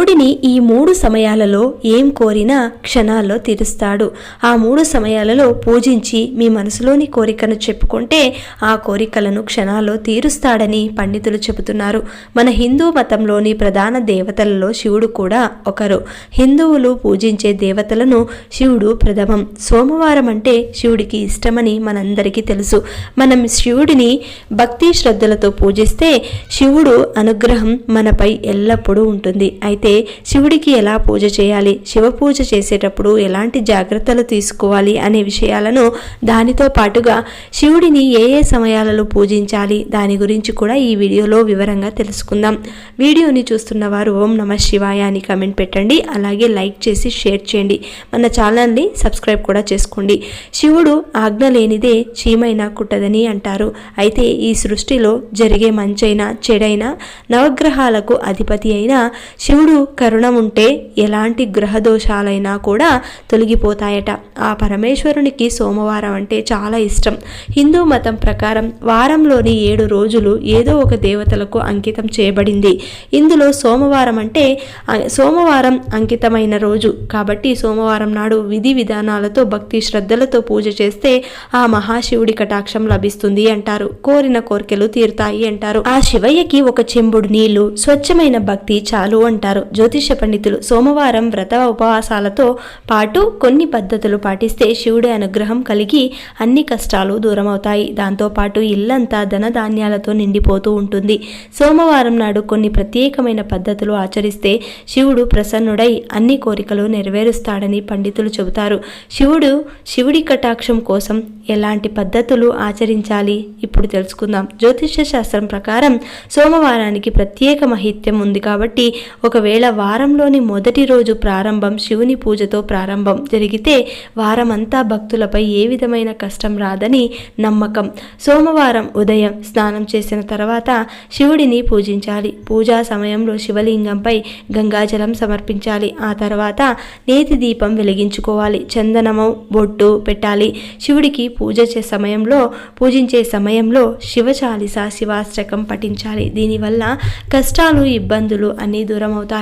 శివుడిని ఈ మూడు సమయాలలో ఏం కోరినా క్షణాల్లో తీరుస్తాడు. ఆ మూడు సమయాలలో పూజించి మీ మనసులోని కోరికను చెప్పుకుంటే ఆ కోరికలను క్షణాల్లో తీరుస్తాడని పండితులు చెబుతున్నారు. మన హిందూ మతంలోని ప్రధాన దేవతలలో శివుడు కూడా ఒకరు. హిందువులు పూజించే దేవతలను శివుడు ప్రథమం. సోమవారం అంటే శివుడికి ఇష్టమని మనందరికీ తెలుసు. మనం శివుడిని భక్తి శ్రద్ధలతో పూజిస్తే శివుడు అనుగ్రహం మనపై ఎల్లప్పుడూ ఉంటుంది. అయితే శివుడికి ఎలా పూజ చేయాలి? శివ పూజ చేసేటప్పుడు ఎలాంటి జాగ్రత్తలు తీసుకోవాలి అనే విషయాలను దానితో పాటుగా శివుడిని ఏ ఏ సమయాలలో పూజించాలి? దాని గురించి కూడా ఈ వీడియోలో వివరంగా తెలుసుకుందాం. వీడియోని చూస్తున్న వారు ఓం నమ శివాయ అని కమెంట్ పెట్టండి. అలాగే లైక్ చేసి షేర్ చేయండి. మన ఛానల్ని సబ్స్క్రైబ్ కూడా చేసుకోండి. శివుడు ఆజ్ఞ లేనిదే చీమైనా కుట్టదని అంటారు. అయితే ఈ సృష్టిలో జరిగే మంచైనా చెడైనా నవగ్రహాలకు అధిపతి అయిన శివుడు కరుణ ఉంటే ఎలాంటి గ్రహ దోషాలైనా కూడా తొలగిపోతాయట. ఆ పరమేశ్వరునికి సోమవారం అంటే చాలా ఇష్టం. హిందూ మతం ప్రకారం వారంలోని ఏడు రోజులు ఏదో ఒక దేవతలకు అంకితం చేయబడింది. ఇందులో సోమవారం అంటే సోమవారం అంకితమైన రోజు. కాబట్టి సోమవారం నాడు విధి విధానాలతో భక్తి శ్రద్ధలతో పూజ చేస్తే ఆ మహాశివుడి కటాక్షం లభిస్తుంది అంటారు. కోరిన కోరికలు తీరుతాయి అంటారు. ఆ శివయ్యకి ఒక చెంబుడు నీళ్ళు స్వచ్ఛమైన భక్తి చాలు అంటారు. జ్యోతిష పండితులు సోమవారం వ్రత ఉపవాసాలతో పాటు కొన్ని పద్ధతులు పాటిస్తే శివుడి అనుగ్రహం కలిగి అన్ని కష్టాలు దూరమవుతాయి. దాంతోపాటు ఇల్లంతా ధనధాన్యాలతో నిండిపోతూ ఉంటుంది. సోమవారం నాడు కొన్ని ప్రత్యేకమైన పద్ధతులు ఆచరిస్తే శివుడు ప్రసన్నుడై అన్ని కోరికలు నెరవేరుస్తాడని పండితులు చెబుతారు. శివుడు శివుడి కటాక్షం కోసం ఎలాంటి పద్ధతులు ఆచరించాలి? ఇప్పుడు తెలుసుకుందాం. జ్యోతిష శాస్త్రం ప్రకారం సోమవారానికి ప్రత్యేక మహిత్యం ఉంది కాబట్టి ఒకవేళ వారంలోని మొదటి రోజు ప్రారంభం శివుని పూజతో ప్రారంభం జరిగితే వారమంతా భక్తులపై ఏ విధమైన కష్టం రాదని నమ్మకం. సోమవారం ఉదయం స్నానం చేసిన తర్వాత శివుడిని పూజించాలి. పూజా సమయంలో శివలింగంపై గంగాజలం సమర్పించాలి. ఆ తర్వాత నేతి దీపం వెలిగించుకోవాలి. చందనము బొట్టు పెట్టాలి. శివుడికి పూజ చే సమయంలో పూజించే సమయంలో శివచాలిస శివాష్టకం పఠించాలి. దీనివల్ల కష్టాలు ఇబ్బందులు అన్నీ దూరం అవుతాయి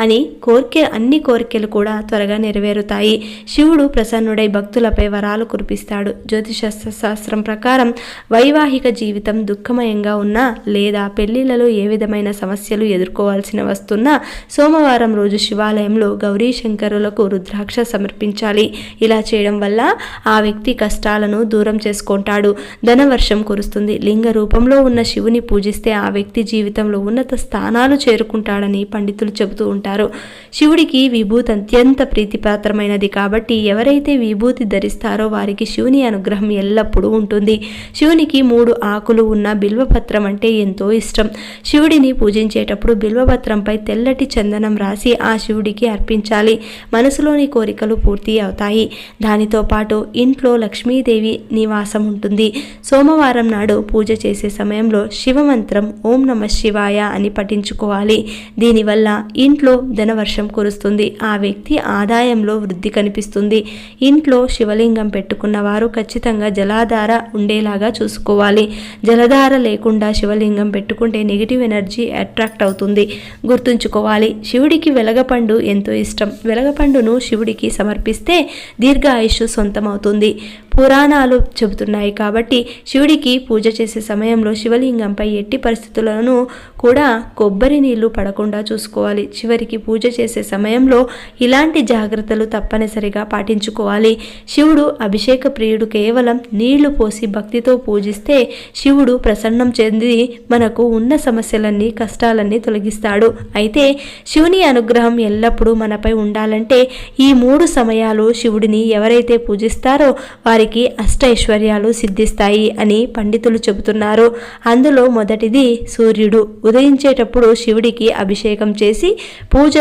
అని కోరికే అన్ని కోరికలు కూడా త్వరగా నెరవేరుతాయి. శివుడు ప్రసన్నుడై భక్తులపై వరాలు కురిపిస్తాడు. జ్యోతిష శాస్త్రం ప్రకారం వైవాహిక జీవితం దుఃఖమయంగా ఉన్నా లేదా పెళ్ళిళ్ళలో ఏ విధమైన సమస్యలు ఎదుర్కోవాల్సిన వస్తున్నా సోమవారం రోజు శివాలయంలో గౌరీ శంకరులకు రుద్రాక్ష సమర్పించాలి. ఇలా చేయడం వల్ల ఆ వ్యక్తి కష్టాలను దూరం చేసుకుంటాడు. ధనవర్షం కురుస్తుంది. లింగ రూపంలో ఉన్న శివుని పూజిస్తే ఆ వ్యక్తి జీవితంలో ఉన్నత స్థానాలు చేరుకుంటాడని పండితులు చెబుతూ ఉంటారు. శివుడికి విభూతి అత్యంత ప్రీతిపాత్రమైనది కాబట్టి ఎవరైతే విభూతి ధరిస్తారో వారికి శివుని అనుగ్రహం ఎల్లప్పుడూ ఉంటుంది. శివునికి మూడు ఆకులు ఉన్న బిల్వపత్రం అంటే ఎంతో ఇష్టం. శివుడిని పూజించేటప్పుడు బిల్వపత్రంపై తెల్లటి చందనం రాసి ఆ శివుడికి అర్పించాలి. మనసులోని కోరికలు పూర్తి అవుతాయి. దానితో పాటు ఇంట్లో లక్ష్మీదేవి నివాసం ఉంటుంది. సోమవారం నాడు పూజ చేసే సమయంలో శివమంత్రం ఓం నమ శివాయ అని పఠించుకోవాలి. దీనివల్ల ఇంట్లో ధనవర్షం కురుస్తుంది. ఆ వ్యక్తి ఆదాయంలో వృద్ధి కనిపిస్తుంది. ఇంట్లో శివలింగం పెట్టుకున్న వారు ఖచ్చితంగా జలాధార ఉండేలాగా చూసుకోవాలి. జలధార లేకుండా శివలింగం పెట్టుకుంటే నెగిటివ్ ఎనర్జీ అట్రాక్ట్ అవుతుంది. గుర్తుంచుకోవాలి శివుడికి వెలగపండు ఎంతో ఇష్టం. వెలగపండును శివుడికి సమర్పిస్తే దీర్ఘ ఆయుష్ సొంతమవుతుంది. పురాణాలు చెబుతున్నాయి కాబట్టి శివుడికి పూజ చేసే సమయంలో శివలింగంపై ఎట్టి పరిస్థితులను కూడా కొబ్బరి నీళ్ళు పడకుండా చూసుకోవాలి. చివరికి పూజ చేసే సమయంలో ఇలాంటి జాగ్రత్తలు తప్పనిసరిగా పాటించుకోవాలి. శివుడు అభిషేక ప్రియుడు కేవలం నీళ్ళు పోసి భక్తితో పూజిస్తే శివుడు ప్రసన్నం చెంది మనకు ఉన్న సమస్యలన్నీ కష్టాలన్నీ తొలగిస్తాడు. అయితే శివుని అనుగ్రహం ఎల్లప్పుడూ మనపై ఉండాలంటే ఈ మూడు సమయాలు శివుడిని ఎవరైతే పూజిస్తారో వారి వారికి అష్టైశ్వర్యాలు సిద్ధిస్తాయి అని పండితులు చెబుతున్నారు. అందులో మొదటిది సూర్యుడు. ఉదయించేటప్పుడు శివుడికి అభిషేకం చేసి పూజ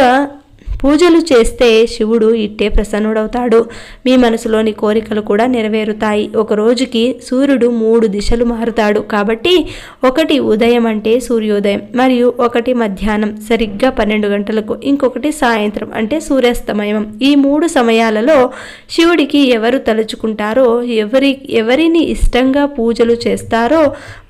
పూజలు చేస్తే శివుడు ఇట్టే ప్రసన్నుడవుతాడు. మీ మనసులోని కోరికలు కూడా నెరవేరుతాయి. ఒక రోజుకి సూర్యుడు మూడు దిశలు మారుతాడు. కాబట్టి ఒకటి ఉదయం అంటే సూర్యోదయం మరియు ఒకటి మధ్యాహ్నం సరిగ్గా పన్నెండు గంటలకు. ఇంకొకటి సాయంత్రం అంటే సూర్యాస్తమయం ఈ మూడు సమయాలలో శివుడికి ఎవరు తలుచుకుంటారో ఎవరి ఎవరిని ఇష్టంగా పూజలు చేస్తారో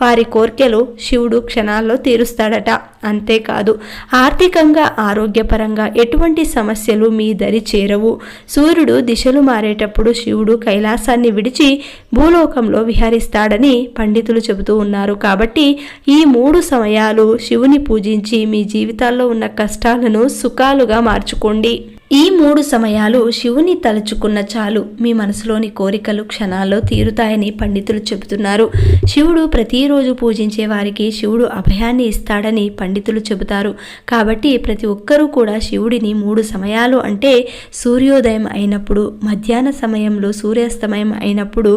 వారి కోర్కెలు శివుడు క్షణాల్లో తీరుస్తాడట. అంతేకాదు ఆర్థికంగా ఆరోగ్యపరంగా ఎటువంటి సమస్యలు మీ దరి చేరవు. సూర్యుడు దిశలు మారేటప్పుడు శివుడు కైలాసాన్ని విడిచి భూలోకంలో విహరిస్తాడని పండితులు చెబుతూ ఉన్నారు. కాబట్టి ఈ మూడు సమయాలు శివుని పూజించి మీ జీవితాల్లో ఉన్న కష్టాలను సుఖాలుగా మార్చుకోండి. ఈ మూడు సమయాలు శివుని తలుచుకున్న చాలు. మీ మనసులోని కోరికలు క్షణాల్లో తీరుతాయని పండితులు చెబుతున్నారు. శివుడు ప్రతిరోజు పూజించే వారికి శివుడు అభయాన్ని ఇస్తాడని పండితులు చెబుతారు. కాబట్టి ప్రతి ఒక్కరూ కూడా శివుడిని మూడు సమయాలు అంటే సూర్యోదయం అయినప్పుడు మధ్యాహ్న సమయంలో సూర్యాస్తమయం అయినప్పుడు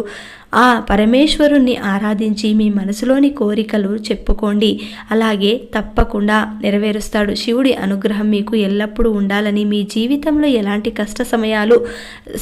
ఆ పరమేశ్వరుణ్ణి ఆరాధించి మీ మనసులోని కోరికలు చెప్పుకోండి. అలాగే తప్పకుండా నెరవేరుస్తాడు. శివుడి అనుగ్రహం మీకు ఎల్లప్పుడూ ఉండాలని మీ జీవితంలో ఎలాంటి కష్ట సమయాలు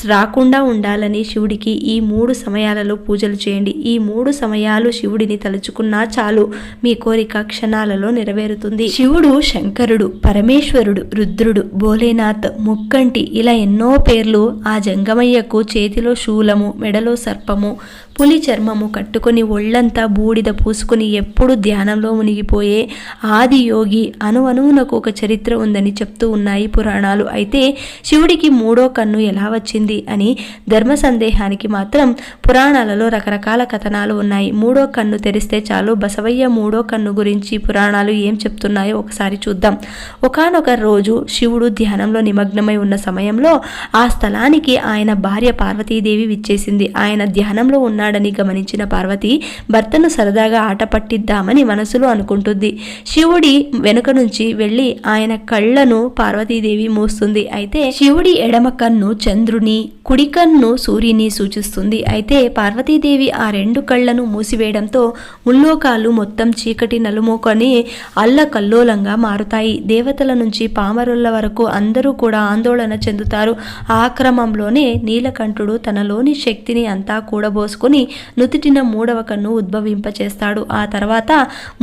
రాకుండా ఉండాలని శివుడికి ఈ మూడు సమయాలలో పూజలు చేయండి. ఈ మూడు సమయాలు శివుడిని తలుచుకున్నా చాలు మీ కోరిక క్షణాలలో నెరవేరుతుంది. శివుడు శంకరుడు పరమేశ్వరుడు రుద్రుడు భోలేనాథ్ ముక్కంటి ఇలా ఎన్నో పేర్లు ఆ జంగమయ్యకు చేతిలో శూలము మెడలో సర్పము పులి చర్మము కట్టుకొని ఒళ్ళంతా బూడిద పూసుకుని ఎప్పుడు ధ్యానంలో మునిగిపోయే ఆది యోగి అణువణువునకు ఒక చరిత్ర ఉందని చెప్తూ ఉన్నాయి పురాణాలు. అయితే శివుడికి మూడో కన్ను ఎలా వచ్చింది అని ధర్మ సందేహానికి మాత్రం పురాణాలలో రకరకాల కథనాలు ఉన్నాయి. మూడో కన్ను తెరిస్తే చాలు బసవయ్య మూడో కన్ను గురించి పురాణాలు ఏం చెప్తున్నాయో ఒకసారి చూద్దాం. ఒకనొక రోజు శివుడు ధ్యానంలో నిమగ్నమై ఉన్న సమయంలో ఆ స్థలానికి ఆయన భార్య పార్వతీదేవి విచ్చేసింది. ఆయన ధ్యానంలో ఉన్నాడని గమనించిన పార్వతి భర్తను సరదాగా ఆట పట్టిద్దామని మనసులో అనుకుంటుంది. శివుడి వెనుక నుంచి వెళ్ళి ఆయన కళ్ళను పార్వతీదేవి మూస్తుంది. అయితే శివుడి ఎడమ కన్ను చంద్రుని కుడి కన్ను సూర్యుని సూచిస్తుంది. అయితే పార్వతీదేవి ఆ రెండు కళ్ళను మూసివేయడంతో ముల్లోకాలు మొత్తం చీకటి నలుమోకొని అల్లకల్లోలంగా మారుతాయి. దేవతల నుంచి పామరుల వరకు అందరూ కూడా ఆందోళన చెందుతారు. ఆ క్రమంలోనే నీలకంఠుడు తనలోని శక్తిని అంతా మూసుకుని నుతిటిన మూడవ కన్ను ఉద్భవింపచేస్తాడు. ఆ తర్వాత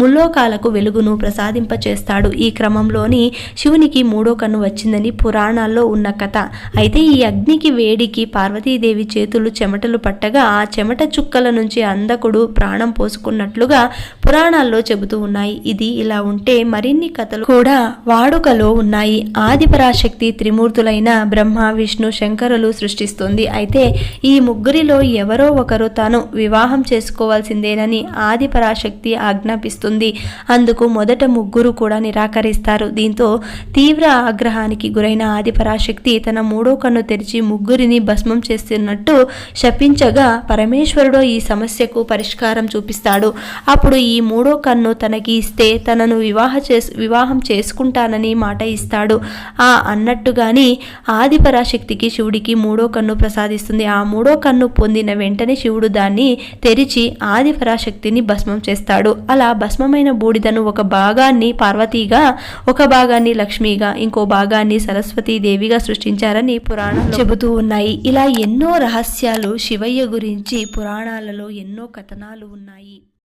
ముల్లోకాలకు వెలుగును ప్రసాదింపచేస్తాడు. ఈ క్రమంలోని శివునికి మూడో కన్ను వచ్చిందని పురాణాల్లో ఉన్న కథ. అయితే ఈ అగ్నికి వేడికి పార్వతీదేవి చేతులు చెమటలు పట్టగా ఆ చెమట చుక్కల నుంచి అందకుడు ప్రాణం పోసుకున్నట్లుగా పురాణాల్లో చెబుతూ ఉన్నాయి. ఇది ఇలా ఉంటే మరిన్ని కథలు కూడా వాడుకలో ఉన్నాయి. ఆదిపరాశక్తి త్రిమూర్తులైన బ్రహ్మ విష్ణు శంకరులు సృష్టిస్తుంది. అయితే ఈ ముగ్గురిలో ఎవరో ఒకరు తాను వివాహం చేసుకోవాల్సిందేనని ఆదిపరాశక్తి ఆజ్ఞాపిస్తుంది. అందుకు మొదట ముగ్గురు కూడా నిరాకరిస్తారు. దీంతో తీవ్ర ఆగ్రహానికి గురైన ఆదిపరాశక్తి తన మూడో కన్ను తెరిచి ముగ్గురిని భస్మం చేస్తున్నట్టు శపించగా పరమేశ్వరుడు ఈ సమస్యకు పరిష్కారం చూపిస్తాడు. అప్పుడు ఈ మూడో కన్ను తనకి ఇస్తే తనను వివాహ చేసు వివాహం చేసుకుంటానని మాట ఇస్తాడు. ఆ అన్నట్టుగాని ఆదిపరాశక్తికి శివుడికి మూడో కన్ను ప్రసాదిస్తుంది. ఆ మూడో కన్ను పొందిన వెంటనే శివుడు దాన్ని తెరిచి ఆదిపరాశక్తిని భస్మం చేస్తాడు. అలా భస్మమైన బూడిదను ఒక భాగాన్ని పార్వతీగా ఒక భాగాన్ని లక్ష్మిగా ఇంకో భాగాన్ని సరస్వతీదేవిగా సృష్టించారని పురాణాలు చెబుతూ ఉన్నాయి. ఇలా ఎన్నో రహస్యాలు శివయ్య గురించి పురాణాలలో ఎన్నో కథనాలు ఉన్నాయి.